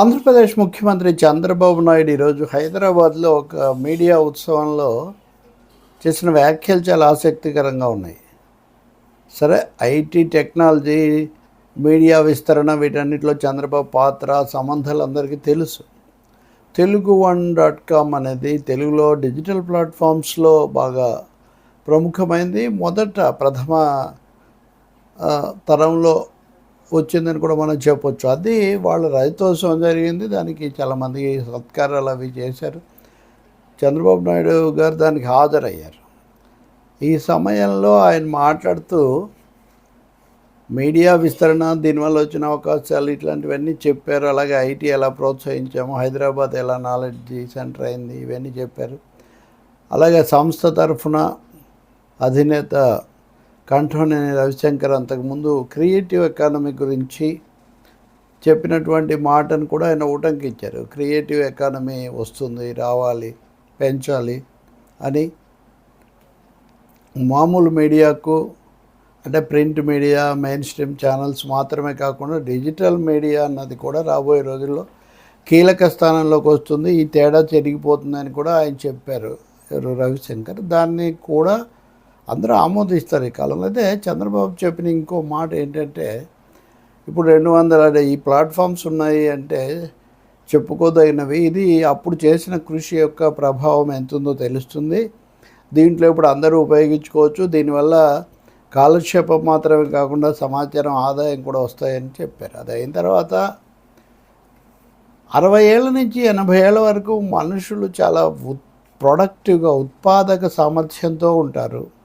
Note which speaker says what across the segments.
Speaker 1: ఆంధ్రప్రదేశ్ ముఖ్యమంత్రి చంద్రబాబు నాయుడు ఈరోజు హైదరాబాద్లో ఒక మీడియా ఉత్సవంలో చేసిన వ్యాఖ్యలు చాలా ఆసక్తికరంగా ఉన్నాయి. సరే ఐటీ టెక్నాలజీ మీడియా విస్తరణ వీటన్నిటిలో చంద్రబాబు పాత్ర సంబంధాలు అందరికీ తెలుసు. తెలుగు వన్ డాట్ కామ్ అనేది తెలుగులో డిజిటల్ ప్లాట్ఫామ్స్లో బాగా ప్రముఖమైంది. మొదట ప్రథమ తరంలో వచ్చిందని కూడా మనం చెప్పొచ్చు. అది వాళ్ళ రైతోత్సవం జరిగింది. దానికి చాలామంది సత్కారాలు అవి చేశారు. చంద్రబాబు నాయుడు గారు దానికి హాజరయ్యారు. ఈ సమయంలో ఆయన మాట్లాడుతూ మీడియా విస్తరణ దీనివల్ల వచ్చిన అవకాశాలు ఇట్లాంటివన్నీ చెప్పారు. అలాగే ఐటీ ఎలా ప్రోత్సహించాము హైదరాబాద్ ఎలా నాలెడ్జ్ సెంటర్ అయింది ఇవన్నీ చెప్పారు. అలాగే సంస్థ తరఫున అధినేత కంఠోనేని రవిశంకర్ అంతకుముందు క్రియేటివ్ ఎకానమీ గురించి చెప్పినటువంటి మాటను కూడా ఆయన ఉటంకించారు క్రియేటివ్ ఎకానమీ వస్తుంది రావాలి పెంచాలి అని మామూలు మీడియాకు అంటే print media mainstream channels మాత్రమే కాకుండా డిజిటల్ మీడియా అన్నది కూడా రాబోయే రోజుల్లో కీలక స్థానంలోకి వస్తుంది. ఈ తేడా చెరిగిపోతుందని కూడా ఆయన చెప్పారు రవిశంకర్. దాన్ని కూడా అందరూ ఆమోదిస్తారు ఈ కాలంలో. అయితే చంద్రబాబు చెప్పిన ఇంకో మాట ఏంటంటే ఇప్పుడు రెండు వందల ఈ ప్లాట్ఫామ్స్ ఉన్నాయి అంటే చెప్పుకోదగినవి. ఇది అప్పుడు చేసిన కృషి యొక్క ప్రభావం ఎంతుందో తెలుస్తుంది. దీంట్లో ఇప్పుడు అందరూ ఉపయోగించుకోవచ్చు. దీనివల్ల కాలక్షేపం మాత్రమే కాకుండా సమాచారం ఆదాయం కూడా వస్తాయని చెప్పారు. అది అయిన తర్వాత అరవై ఏళ్ళ నుంచి ఎనభై ఏళ్ళ వరకు మనుషులు చాలా ఉత్ ప్రొడక్టివ్గా ఉత్పాదక సామర్థ్యంతో ఉంటారు.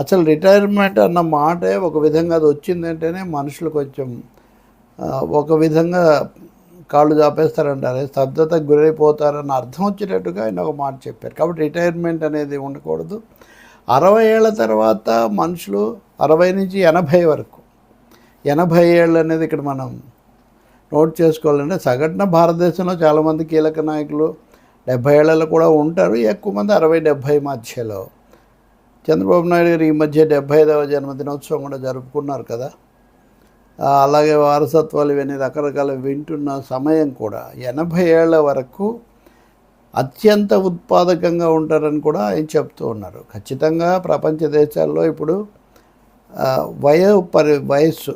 Speaker 1: అసలు రిటైర్మెంట్ అన్న మాటే ఒక విధంగా అది వచ్చిందంటేనే మనుషులు కొంచెం ఒక విధంగా కాళ్ళు చాపేస్తారంటారు స్తబ్దతకు గురైపోతారని అర్థం వచ్చేటట్టుగా ఆయన ఒక మాట చెప్పారు. కాబట్టి రిటైర్మెంట్ అనేది ఉండకూడదు. అరవై ఏళ్ళ తర్వాత మనుషులు అరవై నుంచి ఎనభై వరకు ఎనభై ఏళ్ళు అనేది ఇక్కడ మనం నోట్ చేసుకోవాలంటే సగటున భారతదేశంలో చాలామంది కీలక నాయకులు డెబ్భై ఏళ్ళలో కూడా ఉంటారు ఎక్కువ మంది అరవై డెబ్భై మధ్యలో. చంద్రబాబు నాయుడు గారు ఈ మధ్య డెబ్భై ఐదవ జన్మదినోత్సవం కూడా జరుపుకున్నారు కదా. అలాగే వారసత్వాలు ఇవన్నీ రకరకాల వింటున్న సమయం కూడా ఎనభై ఏళ్ళ వరకు అత్యంత ఉత్పాదకంగా ఉంటారని కూడా ఆయన చెప్తూ ఉన్నారు. ఖచ్చితంగా ప్రపంచ దేశాల్లో ఇప్పుడు వయో పరి వయస్సు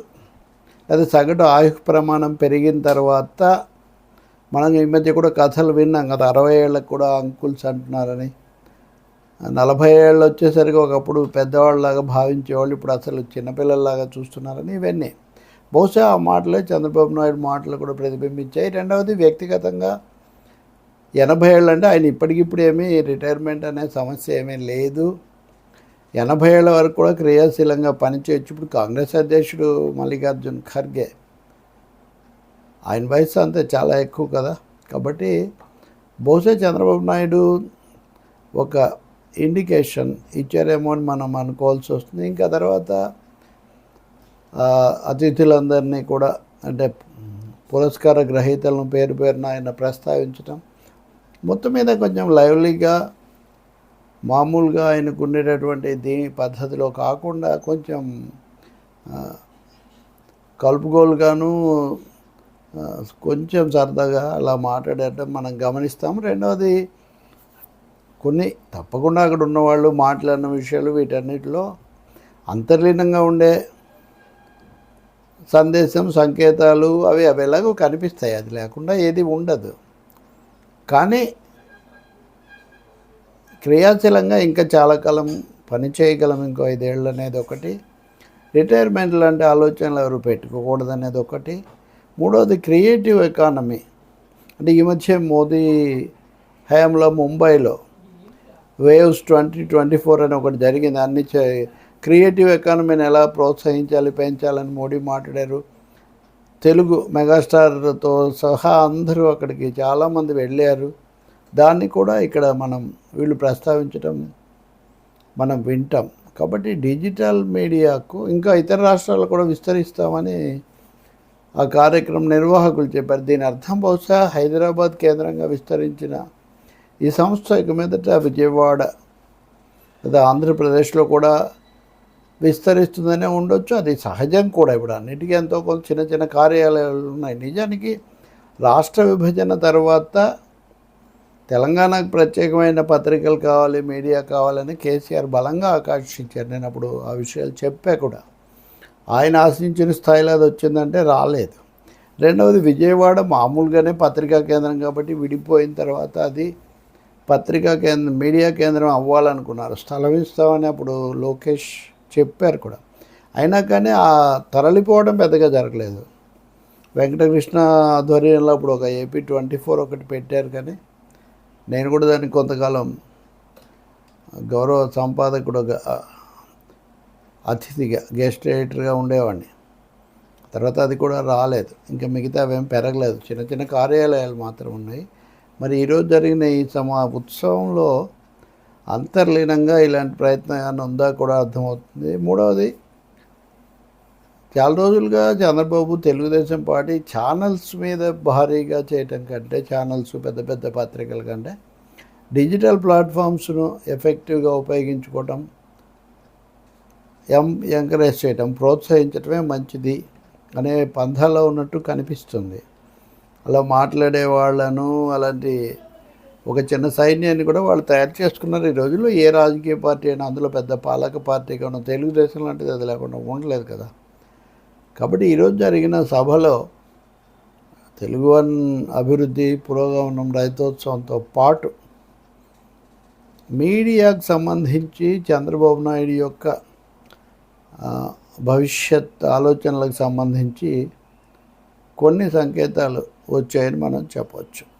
Speaker 1: లేదా సగటు ఆయు ప్రమాణం పెరిగిన తర్వాత మనం ఈ మధ్య కూడా కథలు విన్నాం కదా అరవై ఏళ్ళకు కూడా అంకుల్స్ అంటున్నారని. నలభై ఏళ్ళు వచ్చేసరికి ఒకప్పుడు పెద్దవాళ్ళలాగా భావించేవాళ్ళు ఇప్పుడు అసలు చిన్నపిల్లల్లాగా చూస్తున్నారని ఇవన్నీ. బహుశా ఆ మాటలే చంద్రబాబు నాయుడు మాటలు కూడా ప్రతిబింబించాయి. రెండవది వ్యక్తిగతంగా ఎనభై ఏళ్ళు అంటే ఆయన ఇప్పటికిప్పుడు ఏమీ రిటైర్మెంట్ అనే సమస్య ఏమీ లేదు. ఎనభై ఏళ్ళ వరకు కూడా క్రియాశీలంగా పనిచేయచ్చు. ఇప్పుడు కాంగ్రెస్ అధ్యక్షుడు మల్లికార్జున్ ఖర్గే ఆయన వయసు అంతే చాలా ఎక్కువ కదా. కాబట్టి బహుశా చంద్రబాబు నాయుడు ఒక ఇండికేషన్ ఇచ్చారేమో అని మనం అనుకోవాల్సి వస్తుంది. ఇంకా తర్వాత అతిథులందరినీ కూడా అంటే పురస్కార గ్రహీతలను పేరు పేరున ఆయన ప్రస్తావించడం మొత్తం మీద కొంచెం లైవ్లీగా మామూలుగా ఆయనకు ఉండేటటువంటి దీని పద్ధతిలో కాకుండా కొంచెం కలుపుగోలుగాను కొంచెం సరదాగా అలా మాట్లాడటం మనం గమనిస్తాం రెండవది కొన్ని తప్పకుండా అక్కడ ఉన్నవాళ్ళు మాట్లాడిన విషయాలు వీటన్నిటిలో అంతర్లీనంగా ఉండే సందేశం సంకేతాలు అవి అవి ఎలాగో కనిపిస్తాయి. అది లేకుండా ఏది ఉండదు. కానీ క్రియాశీలంగా ఇంకా చాలా కాలం పని చేయగలం ఇంకో ఐదేళ్ళు అనేది ఒకటి. రిటైర్మెంట్ లాంటి ఆలోచనలు ఎవరు పెట్టుకోకూడదు అనేది ఒకటి. మూడవది క్రియేటివ్ ఎకానమీ. అంటే ఈ మధ్య మోదీ హయాంలో ముంబైలో వేవ్స్ ట్వంటీ ట్వంటీ ఫోర్ అని ఒకటి జరిగింది. అన్ని క్రియేటివ్ ఎకానమీని ఎలా ప్రోత్సహించాలి పెంచాలని మోడీ మాట్లాడారు. తెలుగు మెగాస్టార్తో సహా అందరూ అక్కడికి చాలామంది వెళ్ళారు. దాన్ని కూడా ఇక్కడ మనం వీళ్ళు ప్రస్తావించడం మనం వింటాం. కాబట్టి డిజిటల్ మీడియాకు ఇంకా ఇతర రాష్ట్రాలు కూడా విస్తరిస్తామని ఆ కార్యక్రమం నిర్వాహకులు చెప్పారు. దీని అర్థం బహుశా హైదరాబాద్ కేంద్రంగా విస్తరించిన ఈ సంస్థ ఇక మీదట విజయవాడ లేదా ఆంధ్రప్రదేశ్లో కూడా విస్తరిస్తుందనే ఉండొచ్చు. అది సహజం కూడా ఇప్పుడు అన్నిటికీ ఎంతో కొంత చిన్న చిన్న కార్యాలయాలు ఉన్నాయి. నిజానికి రాష్ట్ర విభజన తర్వాత తెలంగాణకు ప్రత్యేకమైన పత్రికలు కావాలి మీడియా కావాలని కేసీఆర్ బలంగా ఆకాంక్షించారు. నేను అప్పుడు ఆ విషయాలు చెప్పా కూడా. ఆయన ఆశించిన స్థాయిలో అది వచ్చిందంటే రాలేదు. రెండవది విజయవాడ మామూలుగానే పత్రికా కేంద్రం కాబట్టి విడిపోయిన తర్వాత అది పత్రికా కేంద్రం మీడియా కేంద్రం అవ్వాలనుకున్నారు. స్థలం ఇస్తామని అప్పుడు లోకేష్ చెప్పారు కూడా. అయినా కానీ ఆ తరలిపోవడం పెద్దగా జరగలేదు. వెంకటకృష్ణ ఆధ్వర్యంలో అప్పుడు ఒక ఏపీ ట్వంటీ ఫోర్ ఒకటి పెట్టారు కానీ నేను కూడా దానికి కొంతకాలం గౌరవ సంపాదకుడుగా అతిథిగా గెస్ట్ ఎడిటర్గా ఉండేవాడిని. తర్వాత అది కూడా రాలేదు. ఇంకా మిగతా అవేం పెరగలేదు. చిన్న చిన్న కార్యాలయాలు మాత్రం ఉన్నాయి. మరి ఈరోజు జరిగిన ఈ సమా ఉత్సవంలో అంతర్లీనంగా ఇలాంటి ప్రయత్నం ఏమైనా ఉందా కూడా అర్థమవుతుంది. మూడవది చాలా రోజులుగా చంద్రబాబు తెలుగుదేశం పార్టీ ఛానల్స్ మీద భారీగా చేయటం కంటే ఛానల్స్ పెద్ద పెద్ద పత్రికల కంటే డిజిటల్ ప్లాట్ఫామ్స్ను ఎఫెక్టివ్గా ఉపయోగించుకోవటం ఎం ఎంకరేజ్ చేయటం ప్రోత్సహించటమే మంచిది అనే పంథాలో ఉన్నట్టు కనిపిస్తుంది. అలా మాట్లాడే వాళ్ళను అలాంటి ఒక చిన్న సైన్యాన్ని కూడా వాళ్ళు తయారు చేసుకున్నారు. ఈ రోజుల్లో ఏ రాజకీయ పార్టీ అయినా అందులో పెద్ద పాలక పార్టీ కానీ తెలుగుదేశం లాంటిది అది లేకుండా ఉండలేదు కదా. కాబట్టి ఈరోజు జరిగిన సభలో తెలుగు వన్ అభివృద్ధి పురోగమనం రైతోత్సవంతో పాటు మీడియాకు సంబంధించి చంద్రబాబు నాయుడు యొక్క భవిష్యత్ ఆలోచనలకు సంబంధించి కొన్ని సంకేతాలు వచ్చాయని మనం చెప్పవచ్చు